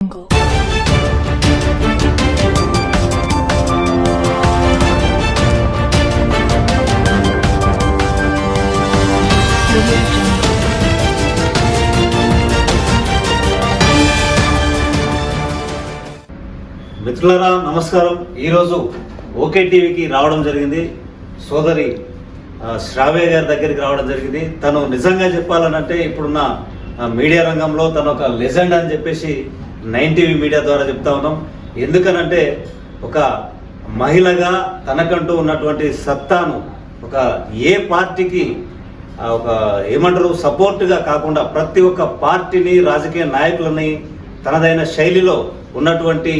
jungle. నమస్కారం ఈరోజు okay టీవీకి రావడం జరిగింది సోదరి శ్రావే శ్రావ్య గారి దగ్గరికి రావడం జరిగింది తను నిజంగా చెప్పాలనంటే ఇప్పుడున్న మీడియా రంగంలో తను ఒక లెజెండ్ అని చెప్పేసి నైన్ టీవీ మీడియా ద్వారా చెప్తా ఉన్నాం. ఎందుకనంటే ఒక మహిళగా తనకంటూ ఉన్నటువంటి సత్తాను ఒక ఏ పార్టీకి ఒక ఏమంటారు సపోర్ట్గా కాకుండా ప్రతి ఒక్క పార్టీని రాజకీయ నాయకులని తనదైన శైలిలో ఉన్నటువంటి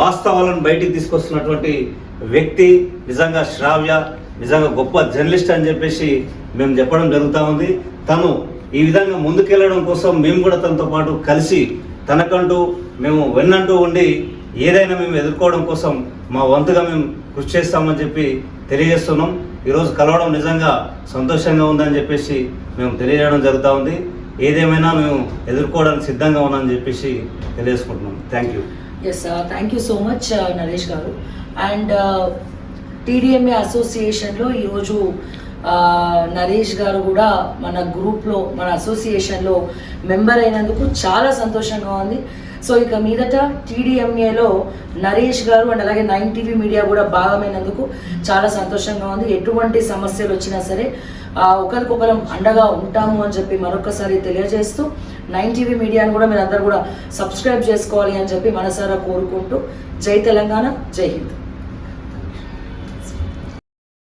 వాస్తవాలను బయటికి తీసుకొస్తున్నటువంటి వ్యక్తి నిజంగా శ్రావ్య నిజంగా గొప్ప జర్నలిస్ట్ అని చెప్పేసి మేము చెప్పడం జరుగుతూ ఉంది. తను ఈ విధంగా ముందుకెళ్ళడం కోసం మేము కూడా తనతో పాటు కలిసి తనకంటూ మేము వెన్నంటూ ఉండి ఏదైనా మేము ఎదుర్కోవడం కోసం మా వంతుగా మేము కృషి చేస్తామని చెప్పి తెలియజేస్తున్నాం. ఈరోజు కలవడం నిజంగా సంతోషంగా ఉందని చెప్పేసి మేము తెలియజేయడం జరుగుతూ ఉంది. ఏదేమైనా మేము ఎదుర్కోవడానికి సిద్ధంగా ఉన్నామని చెప్పేసి తెలియజేసుకుంటున్నాం. Thank you yes thank you so much Naresh గారు. అండ్ టీడీఎంఏ అసోసియేషన్లో ఈరోజు నరేష్ గారు కూడా మన గ్రూప్లో మన అసోసియేషన్లో మెంబర్ అయినందుకు చాలా సంతోషంగా ఉంది. సో ఇక మీదట టీడీఎంఏలో నరేష్ గారు అండ్ అలాగే నైన్ టీవీ మీడియా కూడా భాగమైనందుకు చాలా సంతోషంగా ఉంది. ఎటువంటి సమస్యలు వచ్చినా సరే ఒకరికొకరం అండగా ఉంటాము అని చెప్పి మరొకసారి తెలియజేస్తూ నైన్ టీవీ మీడియాను కూడా మీరు అందరు కూడా సబ్స్క్రైబ్ చేసుకోవాలి అని చెప్పి మనసారా కోరుకుంటూ జై తెలంగాణ జై హింద్.